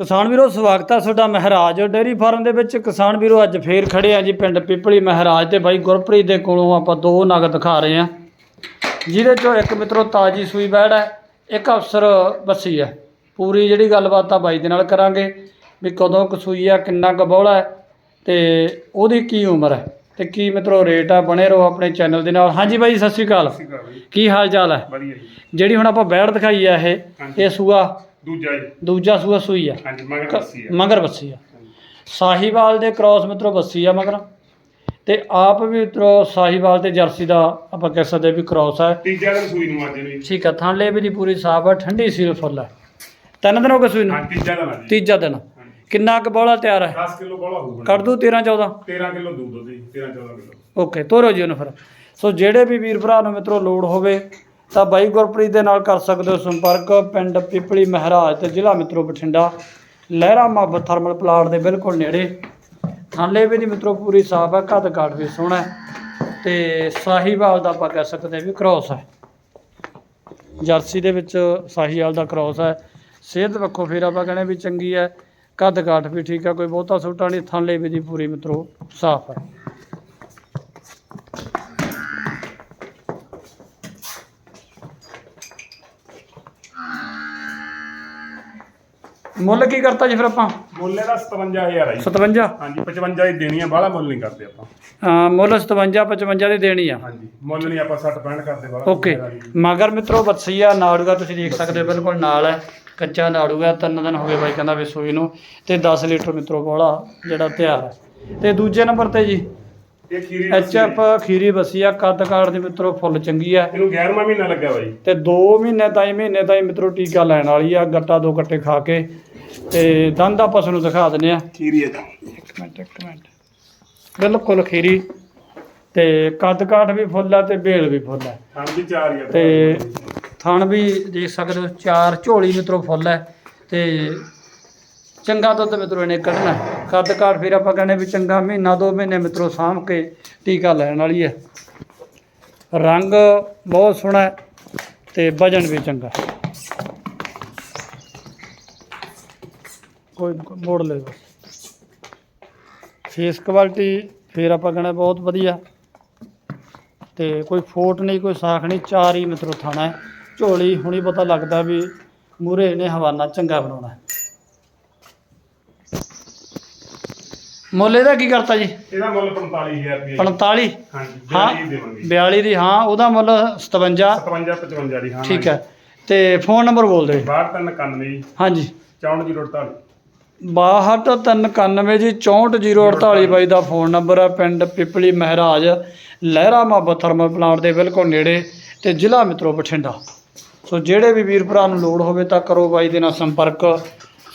ਕਿਸਾਨ ਵੀਰੋ ਸਵਾਗਤ ਹੈ ਤੁਹਾਡਾ ਮਹਾਰਾਜ ਡੇਅਰੀ ਫਾਰਮ ਦੇ ਵਿੱਚ। ਕਿਸਾਨ ਵੀਰੋ ਅੱਜ ਫੇਰ ਖੜੇ ਆ ਜੀ ਪਿੰਡ ਪਿਪਲੀ ਮਹਾਰਾਜ ਤੇ ਬਾਈ ਗੁਰਪ੍ਰੀਤ ਦੇ ਕੋਲੋਂ ਆਪਾਂ ਦੋ ਨਗ ਦਿਖਾ ਰਹੇ ਆ। ਜਿਹਦੇ ਚੋਂ ਇੱਕ ਮਿੱਤਰੋ ਤਾਜੀ ਸੂਈ ਬੈੜ ਹੈ ਇੱਕ ਅਫਸਰ ਬੱਸੀ ਹੈ। ਪੂਰੀ ਜਿਹੜੀ ਗੱਲਬਾਤ ਆ ਬਾਈ ਦੇ ਨਾਲ ਕਰਾਂਗੇ ਵੀ ਕਦੋਂ ਕੁ ਸੂਈ ਆ ਕਿੰਨਾ ਕੁ ਬੌਲਾ ਹੈ ਤੇ ਉਹਦੀ ਕੀ ਉਮਰ ਹੈ ਤੇ ਕੀ ਮਿੱਤਰੋ ਰੇਟ ਆ ਬਣੇ ਰਹੋ ਆਪਣੇ ਚੈਨਲ ਦੇ ਨਾਲ। ਹਾਂਜੀ ਬਾਈ ਸਤਿ ਸ਼੍ਰੀ ਅਕਾਲ। ਆ ਕੀ ਹਾਲ ਚਾਲ ਹੈ? ਵਧੀਆ ਜੀ। ਜਿਹੜੀ ਹੁਣ ਆਪਾਂ ਬੈੜ ਦਿਖਾਈ ਆ ਇਹ। ਇਹ ਸੂਆ ਦੂਜਾ ਜੀ। ਦੂਜਾ ਸੂਆ ਸੂਈ ਆ। ਹਾਂਜੀ ਮਗਰ ਕ- ਬੱਸੀ ਆ। ਮਗਰ ਬੱਸੀ ਆ। ਸਾਹੀਵਾਲ ਦੇ ਕ੍ਰਾਸ ਮਿੱਤਰੋ ਬੱਸੀ ਆ ਮਗਰ। ਤੇ ਆਪ ਵੀ ਮਿੱਤਰੋ ਸਾਹੀਵਾਲ ਤੇ ਜਰਸੀ ਦਾ ਆਪਾਂ ਕਹਿ ਸਕਦੇ ਵੀ ਕ੍ਰਾਸ ਹੈ ਤੀਜਾ ਦਿਨ ਸੂਈ ਨੂੰ ਅੱਜ ਨੂੰ ਜੀ ਠੀਕ ਆ ਥਾਂਲੇ ਵੀ ਦੀ ਪੂਰੀ ਸਾਫ਼ ਆ ਠੰਡੀ ਸੀਲ ਫੁੱਲ ਹੈ ਤਿੰਨ ਦਿਨ ਹੋ ਗਏ ਸੂਈ ਨੂੰ? ਹਾਂ ਤੀਜਾ ਦਿਨ ਆ ਜੀ। ਤੀਜਾ ਦਿਨ। ਕਿੰਨਾ ਕੁ ਬੋਲਾ ਤਿਆਰ ਹੈ 10 ਕਿਲੋ ਕੋਲਾ ਹੋਊਗਾ ਕੱਢ ਦੂ 13 14 13 ਕਿਲੋ ਦੁੱਧ ਉਹਦੀ 13 14 ਕਿਲੋ। ਓਕੇ ਤੋਰੋ ਜੀ ਉਹਨੂੰ ਫਿਰ। ਸੋ ਜਿਹੜੇ ਵੀ ਵੀਰ ਭਰਾ ਨੂੰ ਮਿੱਤਰੋ ਲੋੜ ਹੋਵੇ ਤਾਂ ਬਾਈ ਗੁਰਪ੍ਰੀਤ ਦੇ ਨਾਲ ਕਰ ਸਕਦੇ ਹੋ ਸੰਪਰਕ ਪਿੰਡ ਪਿਪਲੀ ਮਹਾਰਾਜ ਤੇ ਜ਼ਿਲ੍ਹਾ ਮਿੱਤਰੋ ਬਠਿੰਡਾ। ਲਹਿਰਾ ਮੁਹੱਬਤ ਥਰਮਲ ਪਲਾਟ ਦੇ ਬਿਲਕੁਲ ਨੇੜੇ। ਥਾਲੇ ਵੀ ਦੀ ਮਿੱਤਰੋ, ਪੂਰੀ ਸਾਫ਼ ਹੈ ਕੱਦ ਕਾਠ ਵੀ ਸੋਹਣਾ ਹੈ। ਤੇ ਸਾਹੀਵਾਲ ਦਾ ਆਪਾਂ ਕਹਿ ਸਕਦੇ ਵੀ ਕ੍ਰੋਸ ਹੈ। ਜਰਸੀ ਦੇ ਵਿੱਚ ਸਾਹੀਵਾਲ ਦਾ ਕ੍ਰੋਸ ਹੈ। ਸਿਹਤ ਪੱਖੋਂ ਫਿਰ ਆਪਾਂ ਕਹਿੰਦੇ ਵੀ ਚੰਗੀ ਹੈ। ਕੱਦ ਕਾਠ ਵੀ ਠੀਕ ਹੈ, ਕੋਈ ਬਹੁਤਾ ਸੁੱਟਾ ਨਹੀਂ ਥਾਲੇ ਵੀ ਦੀ ਪੂਰੀ ਮਿੱਤਰੋ, ਸਾਫ਼ ਹੈ। ਮੁੱਲ ਕੀ ਕਰਤਾ ਜੀ ਫਿਰ ਆਪਾਂ? ਮੁੱਲ ਇਹਦਾ 57000 ਆ ਜੀ। 57 ਹਾਂਜੀ 55 ਦੀ ਦੇਣੀ ਆ ਬਾਹਲਾ ਮੁੱਲ ਨਹੀਂ ਕਰਦੇ ਆਪਾਂ। ਹਾਂ ਮੁੱਲ 57 55 ਦੀ ਦੇਣੀ ਆ। ਹਾਂਜੀ ਮੁੱਲ ਨਹੀਂ ਆਪਾਂ 60 65 ਕਰਦੇ ਬਾਹਲਾ ਓਕੇ। ਮਗਰ ਮਿੱਤਰੋ ਬੱਸੀਆ ਨਾੜੂਗਾ ਤੁਸੀਂ ਦੇਖ ਸਕਦੇ ਹੋ ਬਿਲਕੁਲ ਨਾਲ ਹੈ। ਕੱਚਾ ਨਾੜੂਗਾ ਤਿੰਨ ਦਿਨ ਹੋ ਗਏ ਬਾਈ ਕਹਿੰਦਾ ਵੀ ਸੂਈ ਨੂੰ। ਤੇ 10 ਲੀਟਰ ਮਿੱਤਰੋ ਬੋਲਾ ਜਿਹੜਾ ਤਿਆਰ ਹੈ। ਤੇ ਦੂਜੇ ਨੰਬਰ ਤੇ ਜੀ ਇਹ ਖੀਰੀ ਐਚ ਬੱਸੀ ਐਫ ਖੀਰੀ ਬੱਸੀਆ ਕੱਦ ਕਾੜ ਦੀ ਮਿੱਤਰੋ ਫੁੱਲ ਚੰਗੀ ਆ। ਇਹਨੂੰ 11ਵਾਂ ਮਹੀਨਾ ਲੱਗਿਆ ਬਾਈ। ਤੇ 2 ਮਹੀਨੇ ਤਾਈਂ ਮਹੀਨੇ ਤਾਈਂ ਮਿੱਤਰੋ ਟੀਕਾ ਲੈਣ ਵਾਲੀ ਆ ਗੱਟਾ ਦੋ ਗੱਟੇ ਖਾ ਕੇ। ਤੇ ਦੰਦ ਆਪਾਂ ਤੁਹਾਨੂੰ ਦਿਖਾ ਦਿੰਨੇ ਆ। ਖੀਰੀ ਇਹਦਾ ਇੱਕ ਮਿੰਟ ਇੱਕ ਮਿੰਟ। ਬਿਲਕੁਲ ਖੀਰੀ। ਤੇ ਕੱਦ ਕਾਠ ਵੀ ਫੁੱਲ ਆ ਤੇ ਬੇਲ ਵੀ ਫੁੱਲ ਆ। ਹਾਂ ਵੀ ਚਾਰ ਹੀ ਆ। ਤੇ ਥਣ ਵੀ ਦੇਖ ਸਕਦੇ ਹੋ ਚਾਰ ਝੋਲੀ ਮਿੱਤਰੋ ਫੁੱਲ ਹੈ ਤੇ ਚੰਗਾ ਦੁੱਧ ਮਿੱਤਰੋ ਇਹਨੇ ਕੱਢਣਾ। ਹੈ। ਕੱਦ ਕਾਠ ਫਿਰ ਆਪਾਂ ਕਹਿੰਦੇ ਵੀ ਚੰਗਾ ਮਹੀਨਾ ਦੋ ਮਹੀਨੇ ਮਿੱਤਰੋ ਸਾਂਭ ਕੇ ਟੀਕਾ ਲੈਣ ਵਾਲੀ ਹੈ। ਰੰਗ ਬਹੁਤ ਸੋਹਣਾ ਹੈ ਤੇ ਵਜਨ ਵੀ ਚੰਗਾ। ਕੋਈ ਨੀ, ਕੋਈ ਮੋੜ ਲੈ ਬਸ ਫੇਸ ਕੁਆਲਿਟੀ ਫਿਰ ਆਪਾਂ ਕਹਿੰਦੇ ਬਹੁਤ ਵਧੀਆ। ਤੇ ਕੋਈ ਫੋਟ ਨਹੀਂ ਕੋਈ ਸਾਖ ਨਹੀਂ ਚਾਰ ਹੀ ਮਿੱਤਰੋ ਥਾਣਾ ਹੈ। ਝੋਲੀ ਹੁਣੀ ਪਤਾ ਲੱਗਦਾ ਵੀ ਮੂਰੇ ਇਹਨੇ ਹਵਾਨਾ ਚੰਗਾ ਬਣਾਉਣਾ ਮੁੱਲ ਇਹਦਾ ਕੀ ਕਰਤਾ ਜੀ? ਇਹਦਾ ਮੁੱਲ 45000 ਰੁਪਏ 45 ਹਾਂਜੀ ਹਾਂ। 42 ਦੇਵਾਂਗੇ। 42 ਦੀ ਹਾਂ ਉਹਦਾ ਮੁੱਲ 57 57 55 ਦੀ ਹਾਂ ਠੀਕ ਹੈ। ਤੇ ਫੋਨ ਨੰਬਰ ਬੋਲ ਦਿਓ ਜੀ। 6291 ਜੀ। ਹਾਂਜੀ। 6448 6291 ਜੀ 64048 ਬਾਈ ਦਾ ਫੋਨ ਨੰਬਰ ਹੈ ਪਿੰਡ ਪਿਪਲੀ ਮਹਾਰਾਜ ਲਹਿਰਾ ਮੁਹੱਬਤ ਥਰਮਲ ਪਲਾਂਟ ਦੇ ਬਿਲਕੁਲ ਨੇੜੇ ਤੇ ਜ਼ਿਲ੍ਹਾ ਮਿੱਤਰੋ ਬਠਿੰਡਾ। ਸੋ ਜਿਹੜੇ ਵੀ ਵੀਰ ਭਰਾ ਨੂੰ ਲੋੜ ਹੋਵੇ ਤਾਂ ਕਰੋ ਬਾਈ ਦੇ ਨਾਲ ਸੰਪਰਕ।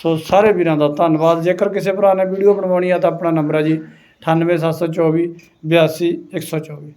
ਸੋ ਸਾਰੇ ਵੀਰਾਂ ਦਾ ਧੰਨਵਾਦ। ਜੇਕਰ ਕਿਸੇ ਭਰਾ ਨੇ ਵੀਡੀਓ ਬਣਵਾਉਣੀ ਆ ਤਾਂ ਆਪਣਾ ਨੰਬਰ ਹੈ ਜੀ 98724 82 124